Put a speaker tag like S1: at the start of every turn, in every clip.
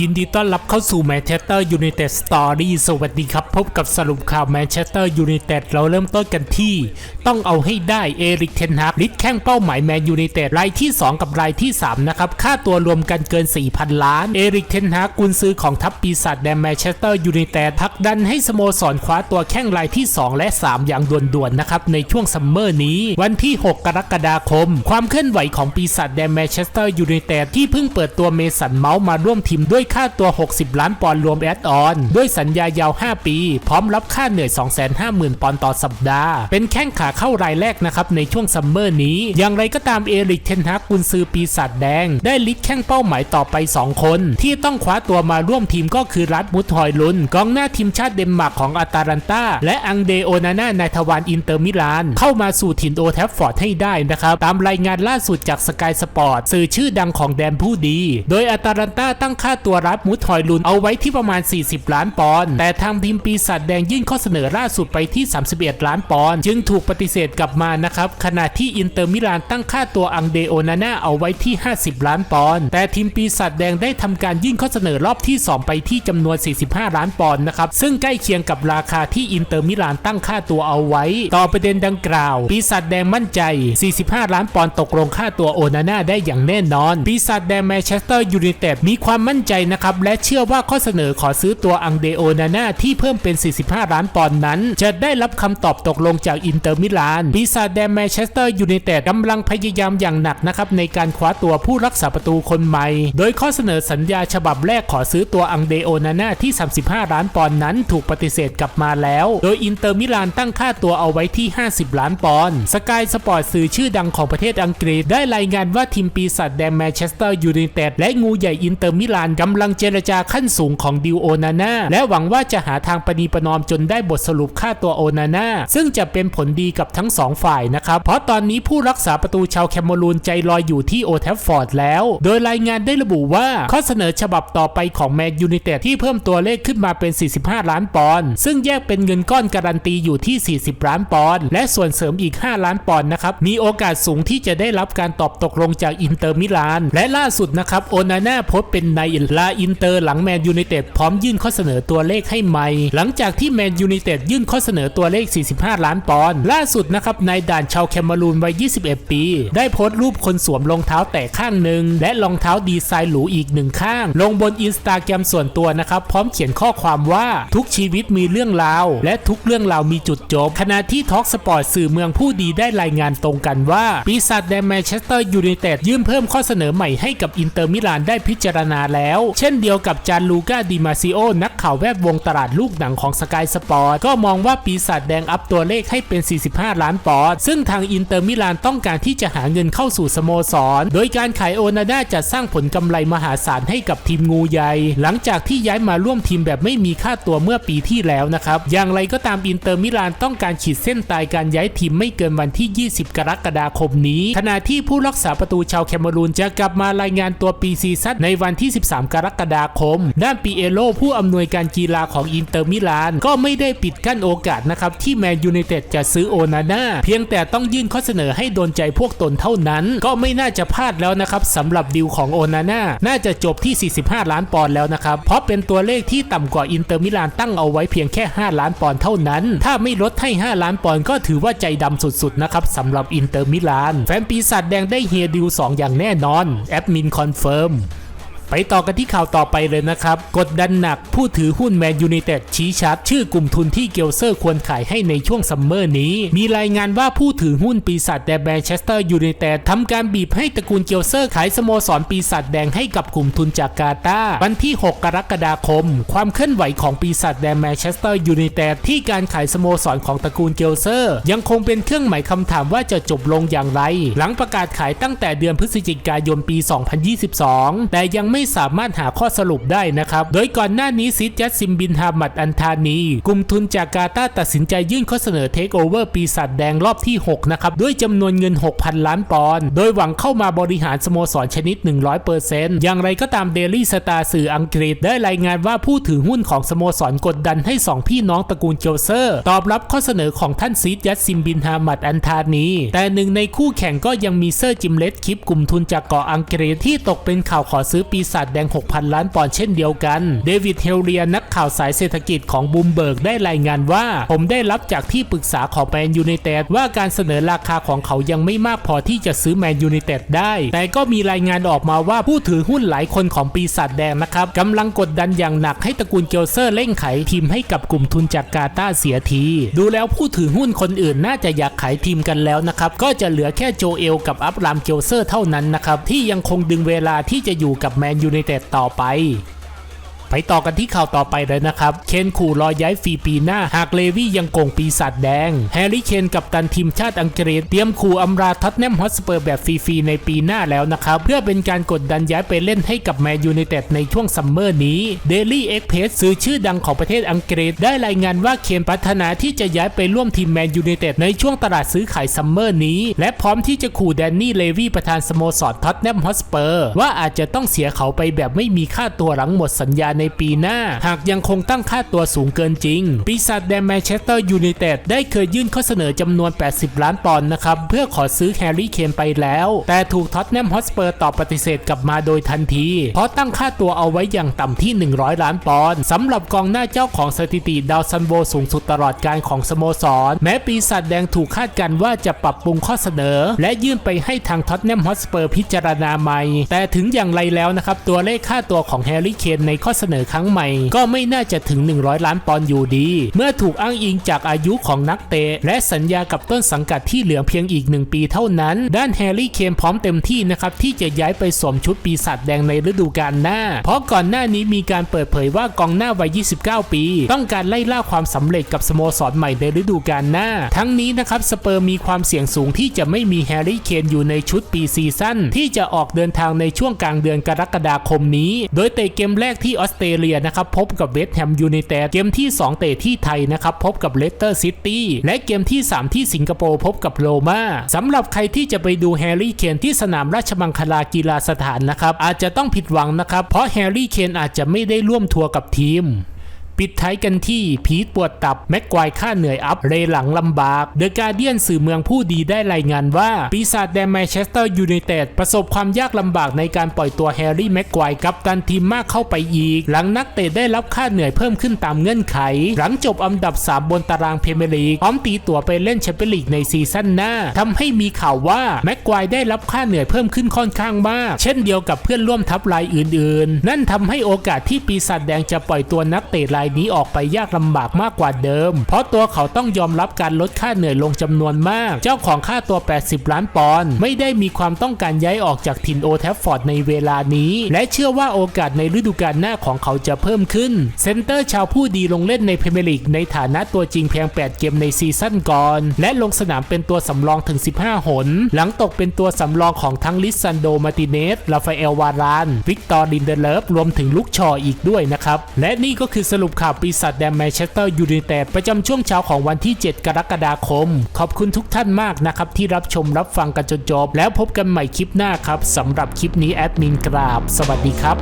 S1: ยินดีต้อนรับเข้าสู่แมนเชสเตอร์ยูไนเต็ดสตอรี่สวัสดีครับ พบกับสรุปข่าวแมนเชสเตอร์ยูไนเต็ดเราเริ่มต้นกันที่ ต้องเอาให้ได้เอริกเทนฮากลิดแข้งเป้าหมายแมนยูไนเต็ดรายที่ 2 กับรายที่ 3 นะครับ ค่าตัวรวมกันเกิน 4,000 ล้าน เอริกเทนฮากกุนซื้อของทัพปีศาจแดนแมนเชสเตอร์ยูไนเต็ดทักดันให้สโมสรคว้าตัวแข้งรายที่ 2 และ 3 อย่างด่วนๆนะครับในช่วงซัมเมอร์นี้ วันที่ 6 กรกฎาคม ความเคลื่อนไหวของปีศาจแดนแมนเชสเตอร์ยูไนเต็ดที่เพิ่งเปิดตัวเมสันเมาส์มาร่วมทีมด้วยค่าตัว 60 ล้านปอนด์รวมแอดออน ด้วยสัญญายาว 5 ปี พร้อมรับค่าเหนื่อย 250,000 ปอนด์ต่อสัปดาห์ เป็นแข้งขาเข้ารายแรกนะครับในช่วงซัมเมอร์นี้ อย่างไรก็ตามเอริกเทนฮากกุนซือปีศาจแดง ได้ลิดแข้งเป้าหมายต่อไป 2 คน ที่ต้องคว้าตัวมาร่วมทีมก็คือรัฐมุทฮอยลุนกองหน้าทีมชาติเดนมาร์กของอาตาลันตาและอังเดโอนาน่านายทวารอินเตอร์มิลาน เข้ามาสู่ถิ่นโอแทฟฟอร์ดให้ได้นะครับตามรายงานล่าสุดจากสกายสปอร์ตสื่อชื่อดังของแดนผู้ดี โดยอาตาลันตาตั้งค่าตัวรัฐมุทอยลุนเอาไว้ที่ประมาณ 40 ล้านปอนด์แต่ทางทีมปีศาจแดงยื่นข้อเสนอล่าสุดไปที่ 31 ล้านปอนด์จึงถูกปฏิเสธกลับมานะครับขณะที่อินเตอร์มิลานตั้งค่าตัวอังเดโอนาน่าเอาไว้ที่ 50 ล้านปอนด์แต่ทีมปีศาจแดงได้ทำการยื่นข้อเสนอรอบที่ 2 ไปที่จำนวน 45 ล้านปอนด์นะครับซึ่งใกล้เคียงกับราคาที่อินเตอร์มิลานตั้งค่าตัวเอาไว้ ต่อประเด็นดังกล่าว ปีศาจแดงมั่นใจ 45 ล้านปอนด์ตกลงค่าตัวโอนาน่าได้อย่างแน่นอน ปีศาจแดงแมนเชสเตอร์ยูไนเต็ดมีความมั่นใจนะครับ และเชื่อว่าข้อเสนอขอซื้อตัวอังเดโอนาน่าที่เพิ่มเป็น 45 ล้านปอนด์นั้น จะได้รับคำตอบตกลงจากอินเตอร์มิลานปีศาจแดงแมนเชสเตอร์ยูไนเต็ดกำลังพยายามอย่างหนักนะครับในการคว้าตัวผู้รักษาประตูคนใหม่ โดยข้อเสนอสัญญาฉบับแรกขอซื้อตัวอังเดโอนาน่าที่ 35 ล้านปอนด์นั้นถูกปฏิเสธกลับมาแล้ว โดยอินเตอร์มิลานตั้งค่าตัวเอาไว้ที่ 50 ล้านปอนด์สกายสปอร์ตสื่อชื่อดังของประเทศอังกฤษได้รายงานว่าทีมปีศาจแดงแมนเชสเตอร์ยูไนเต็ดและงูใหญ่อินเตอร์มิลานกำลังเจรจาขั้นสูงของดิวโอนาน่าและหวังว่าจะหาทางปณีประนอมจนได้บทสรุปค่าตัวโอนาน่าซึ่งจะเป็นผลดีกับทั้งสองฝ่ายนะครับ เพราะตอนนี้ผู้รักษาประตูชาวแคมรูนใจลอยอยู่ที่โอแทฟฟอร์ดแล้ว โดยรายงานได้ระบุว่าข้อเสนอฉบับต่อไปของแมนยูไนเต็ดที่เพิ่มตัวเลขขึ้นมาเป็น 45 ล้านปอนด์ซึ่งแยกเป็นเงินก้อนการันตีอยู่ที่ 40 ล้านปอนด์และส่วนเสริมอีก 5 ล้านปอนด์นะครับมีโอกาสสูงที่จะได้รับการตอบตกลงจากอินเตอร์มิลานและล่าสุดนะครับโอนาน่าโพสเป็นในลาอินเตอร์หลังแมนยูไนเต็ดพร้อมยื่นข้อเสนอตัวเลขให้ใหม่ หลังจากที่แมนยูไนเต็ดยื่นข้อเสนอตัวเลข 45 ล้านปอนด์ล่าสุดนะครับนายด่านชาวแคมเมรูนวัย 21 ปี ได้โพสต์รูปคนสวมรองเท้าแตะข้างหนึ่ง และรองเท้าดีไซน์หรูอีกหนึ่งข้าง ลงบนอินสตาแกรมส่วนตัวนะครับ พร้อมเขียนข้อความว่าทุกชีวิตมีเรื่องราว และทุกเรื่องราวมีจุดจบ ขณะที่ท็อกสปอร์ตสื่อเมืองผู้ดีได้รายงานตรงกันว่า ปีศาจแดงแมนเชสเตอร์ยูไนเต็ดยื่นเพิ่มข้อเสนอใหม่ให้กับอินเตอร์มิลานได้พิจารณาแล้วเช่นเดียวกับจานลูก้าดิมาซิโอนักข่าวแวดวงตลาดลูกหนังของสกายสปอร์ตก็มองว่าปีศาจแดงอัพตัวเลขให้เป็น 45 ล้านปอนด์ซึ่งทางอินเตอร์มิลานต้องการที่จะหาเงินเข้าสู่สโมสร โดยการขายโอนาน่าจะสร้างผลกำไรมหาศาลให้กับทีมงูใหญ่ หลังจากที่ย้ายมาร่วมทีมแบบไม่มีค่าตัวเมื่อปีที่แล้วนะครับ อย่างไรก็ตามอินเตอร์มิลานต้องการขีดเส้นตายการย้ายทีมไม่เกินวันที่ 20 กรกฎาคมนี้ ขณะที่ผู้รักษาประตูชาวแคเมรูนจะกลับมารายงานตัวปีซีซั่นในวันที่ 13กรกฎาคม ด้านปีเอโลผู้อำนวยการกีฬาของอินเตอร์มิลาน ก็ไม่ได้ปิดกั้นโอกาสนะครับ ที่แมนยูไนเต็ดจะซื้อโอนาน่าเพียงแต่ต้องยื่นข้อเสนอให้โดนใจพวกตนเท่านั้น ก็ไม่น่าจะพลาดแล้วนะครับสำหรับดิวของโอนาน่าน่าจะจบที่ 45 ล้านปอนด์แล้วนะครับ เพราะเป็นตัวเลขที่ต่ำกว่าอินเตอร์มิลานตั้งเอาไว้เพียงแค่ 5 ล้านปอนด์เท่านั้น ถ้าไม่ลดให้ 5 ล้านปอนด์ก็ถือว่าใจดำสุดๆนะครับสำหรับอินเตอร์มิลาน แฟนปีศาจแดงได้เฮียดิว2อย่างแน่นอน แอดมินคอนเฟิร์ม ไปต่อกันที่ข่าวต่อไปเลยนะครับ กดดันหนักผู้ถือหุ้นแมนยูไนเต็ดชี้ชัด ชื่อกลุ่มทุนที่เกลเซอร์ควรขายให้ในช่วงซัมเมอร์นี้ มีรายงานว่าผู้ถือหุ้นปีศาจแดงแมนเชสเตอร์ยูไนเต็ดทำการบีบให้ตระกูลเกลเซอร์ขายสโมสรปีศาจแดงให้กับกลุ่มทุนจากกาตาวันที่ 6 กรกฎาคม ความเคลื่อนไหวของปีศาจแดงแมนเชสเตอร์ยูไนเต็ดที่การขายสโมสรของตระกูลเกลเซอร์ ยังคงเป็นเครื่องหมายคำถามว่าจะจบลงอย่างไร หลังประกาศขายตั้งแต่เดือนพฤศจิกายนปี 2022 แต่ยังไม่สามารถหาข้อสรุปได้นะครับ โดยก่อนหน้านี้ซิดยัตซิมบินฮามัดอันธานี กลุ่มทุนจากกาตาตัดสินใจยื่นข้อเสนอเทคโอเวอร์ปีศาจแดงรอบที่ 6 นะครับ ด้วยจำนวนเงิน 6,000 ล้านปอนด์โดยหวังเข้ามาบริหารสโมสรชนิด 100%อย่างไรก็ตามเดลี่สตาร์สื่ออังกฤษ ได้รายงานว่าผู้ถือหุ้นของสโมสรกดดันให้ 2 พี่น้องตระกูลเกียวเซอร์ ตอบรับข้อเสนอของท่านซีดยัตซิมบินฮามัดอันธานี แต่หนึ่งในคู่แข่งก็ยังมีเซอร์จิมเลตคลิปกลุ่มทุนจากเกาะอังกฤษที่ตกเป็นข่าวขอซื้อปีศาจแดง 6,000 ล้านปอนด์เช่นเดียวกัน เดวิดเฮลเรียนักข่าวสายเศรษฐกิจของบูมเบิร์กได้รายงานว่า ผมได้รับจากที่ปรึกษาของแมนยูไนเต็ดว่าการเสนอราคาของเขายังไม่มากพอที่จะซื้อแมนยูไนเต็ดได้ แต่ก็มีรายงานออกมาว่าผู้ถือหุ้นหลายคนของปีศาจแดงนะครับกำลังกดดันอย่างหนักให้ตระกูลเกลเซอร์เร่งขายทีมให้กับกลุ่มทุนจากกาตาเสียที ดูแล้วผู้ถือหุ้นคนอื่นน่าจะอยากขายทีมกันแล้วนะครับก็จะเหลือแค่โจเอลกับอับรามเกลเซอร์เท่านั้นนะครับที่ยังคงดึงเวลาที่จะอยู่กับแมนยูไนเต็ดต่อไป ไปต่อกันที่ข่าวต่อไปเลยนะครับ เคนขู่รอย้ายฟรีปีหน้า หากเลวี่ยังโกงปีศาจแดง แฮร์รี่เคนกับตันทีมชาติอังกฤษ เตรียมขู่อำราท็อตแนมฮอตสเปอร์แบบฟรีๆในปีหน้าแล้วนะครับ เพื่อเป็นการกดดันย้ายไปเล่นให้กับแมนยูไนเต็ดในช่วงซัมเมอร์นี้ Daily Express สื่อชื่อดังของประเทศอังกฤษ ได้รายงานว่าเคนพัฒนาที่จะย้ายไปร่วมทีมแมนยูไนเต็ดในช่วงตลาดซื้อขายซัมเมอร์นี้ และพร้อมที่จะขู่แดนนี่เลวี่ประธานสโมสรท็อตแนมฮอตสเปอร์ว่าอาจจะต้องเสียเขาไปแบบไม่มีค่าตัวหลังหมดสัญญาในปีหน้า หากยังคงตั้งค่าตัวสูงเกินจริง ปีศาจแดงแมนเชสเตอร์ยูไนเต็ดได้เคยยื่นข้อเสนอจำนวน 80 ล้านปอนด์นะครับ เพื่อขอซื้อแฮร์รี่เคนไปแล้ว แต่ถูกท็อตแนมฮอสเปอร์ตอบปฏิเสธกลับมาโดยทันที เพราะตั้งค่าตัวเอาไว้อย่างต่ำที่ 100 ล้านปอนด์สำหรับกองหน้าเจ้าของสถิติดาวซันโวสูงสุดตลอดการของสโมสร แม้ปีศาจแดงถูกคาดการณ์ว่าจะปรับปรุงข้อเสนอ และยื่นไปให้ทางท็อตแนมฮอสเปอร์พิจารณาใหม่ แต่ถึงอย่างไรแล้วนะครับตัวเลขค่าตัวของแฮร์รี่เคนในข้อเสสนอครั้งใหม่ ก็ไม่น่าจะถึง 100 ล้านปอนด์อยู่ดี เมื่อถูกอ้างอิงจากอายุของนักเตะ และสัญญากับต้นสังกัดที่เหลือเพียงอีกหนึ่งปีเท่านั้น ด้านแฮร์รี่เคนพร้อมเต็มที่นะครับที่จะย้ายไปสวมชุดปีศาจแดงในฤดูกาลหน้า เพราะก่อนหน้านี้มีการเปิดเผยว่ากองหน้าวัย 29 ปี ต้องการไล่ล่าความสำเร็จกับสโมสรใหม่ในฤดูกาลหน้า ทั้งนี้นะครับสเปอร์มีความเสี่ยงสูงที่จะไม่มีแฮร์รี่เคนอยู่ในชุดปีซีซั่นที่จะออกเดินทางในช่วงกลางเดือนกรกฎาคมนี้ โดยเตะเกมแรกที่ออสเตรเลียนะครับพบกับเวสต์แฮมยูไนเต็ดเกมที่ 2 เตะที่ไทยนะครับพบกับเลสเตอร์ซิตี้และเกมที่ 3 ที่สิงคโปร์พบกับโรม่าสำหรับใครที่จะไปดูแฮร์รี่เคนที่สนามราชมังคลากีฬาสถานนะครับอาจจะต้องผิดหวังนะครับเพราะแฮร์รี่เคนอาจจะไม่ได้ร่วมทัวร์กับทีม ปิดท้ายกันที่พีทปวดตับ แม็กควายค่าเหนื่อยอัพ เรหลังลำบากเดอะการเดียนสื่อเมืองผู้ดีได้รายงานว่า ปีศาจแดนแมนเชสเตอร์ยูไนเต็ดประสบความยากลำบากในการปล่อยตัวแฮร์รี่แม็กควายกับตันทีมมากเข้าไปอีก หลังนักเตะได้รับค่าเหนื่อยเพิ่มขึ้นตามเงื่อนไข หลังจบอันดับ 3 บนตารางเพรเมียร์ลีกพร้อมตีตัวไปเล่นแชมเปี้ยนลีกในซีซั่นหน้าทำให้มีข่าวว่าแม็กควายได้รับค่าเหนื่อยเพิ่มขึ้นค่อนข้างมาก เช่นเดียวกับเพื่อนร่วมทัพรายอื่น ๆ นั่นทำให้โอกาสที่ปีศาจแดงจะปล่อยตัวนักเตะรายนี้ออกไปยากลำบากมากกว่าเดิม เพราะตัวเขาต้องยอมรับการลดค่าเหนื่อยลงจำนวนมาก เจ้าของค่าตัว 80 ล้านปอนด์ไม่ได้มีความต้องการย้ายออกจากถิ่นโอแทฟฟอร์ดในเวลานี้ และเชื่อว่าโอกาสในฤดูกาลหน้าของเขาจะเพิ่มขึ้น เซนเตอร์ชาวผู้ดีลงเล่นในพรีเมียร์ลีกในฐานะตัวจริงเพียง 8 เกมในซีซั่นก่อน และลงสนามเป็นตัวสำรองถึง 15 หน หลังตกเป็นตัวสำรองของทั้งลิซันโด มาติเนสลาฟาเอลวาราน วิกตอร์ลินเดเลฟรวมถึงลุกชออีกด้วยนะครับ และนี่ก็คือสรุปข่าวปีศาจแดนแมนเชสเตอร์ยูไนเต็ดประจำช่วงเช้าของวันที่ 7 กรกฎาคม ขอบคุณทุกท่านมากนะครับ ที่รับชมรับฟังกันจนจบ แล้วพบกันใหม่คลิปหน้าครับสำหรับคลิปนี้แอดมินกราบ สวัสดีครับ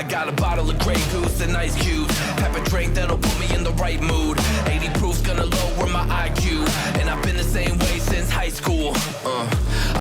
S2: I got a bottle of Grey Goose and ice cubes. Pepper drink that'll put me in the right mood. 80 proof's gonna lower my IQ. And I've been the same way since high school. Uh.